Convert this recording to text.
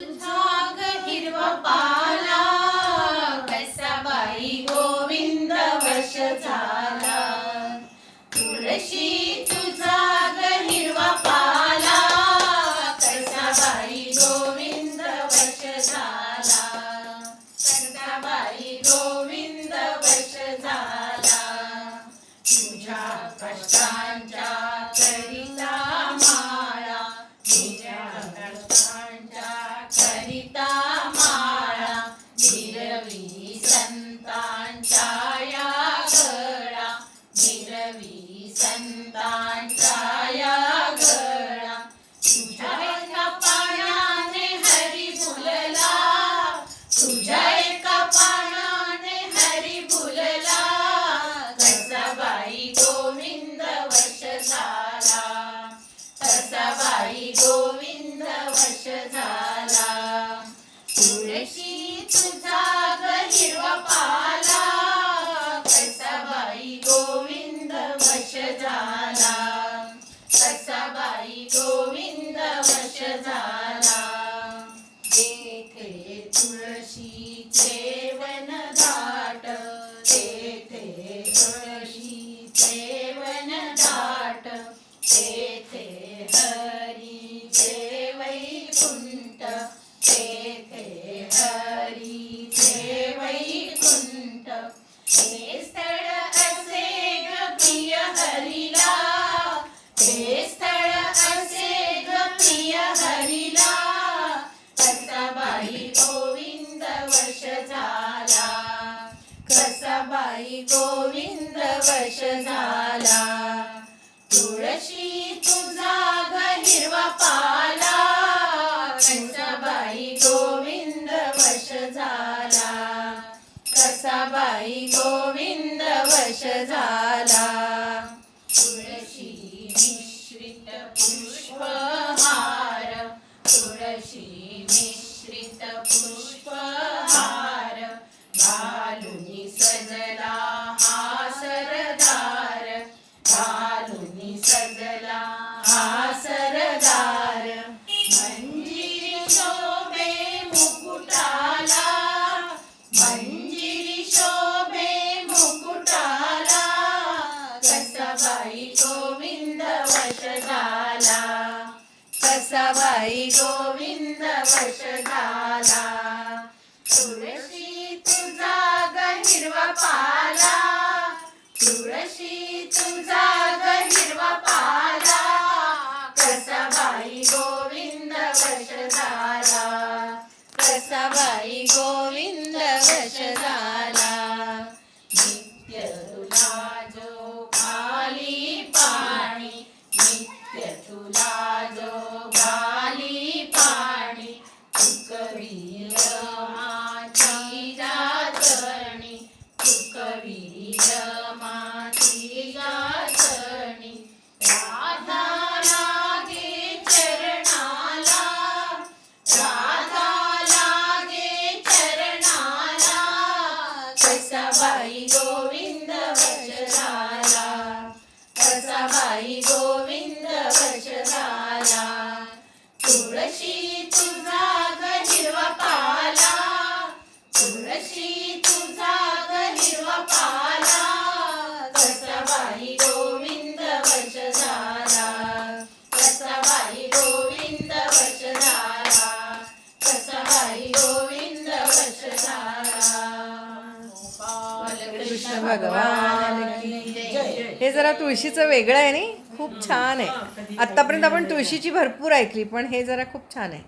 तुझा ग बाई गोविंद वश झाला. तुळशी तुझा ग हिरवा पाला कसा बाई गोविंद वश झाला. कसा बाई गोविंद वश झाला. तेथे तुळशीचे वन दाट तेथे तुळशी वश झाला. तुळशी तुझा ग हिरवा पाला. कसा बाई गोविंद वश झाला. कसा बाई गोविंद वश झाला. तुळशी मिश्रित पुष्पहार तुळशी मिश्रित पुष्प वश झाला. कसा बाई गोविंद वश झाला. तुळशी तुझा ग हिरवा पाला. तुळशी तुझा ग हिरवा पाला. कसा बाई गोविंद वश झाला. कसा बाई गोविंद वश झाला कसा बाई गोविंद वश झाला तुळशी तुझा भगवान. हे जरा तुळशीचं वेगळं आहे नाही खूप छान आहे. आतापर्यंत आपण तुळशीची भरपूर ऐकली पण हे जरा खूप छान आहे.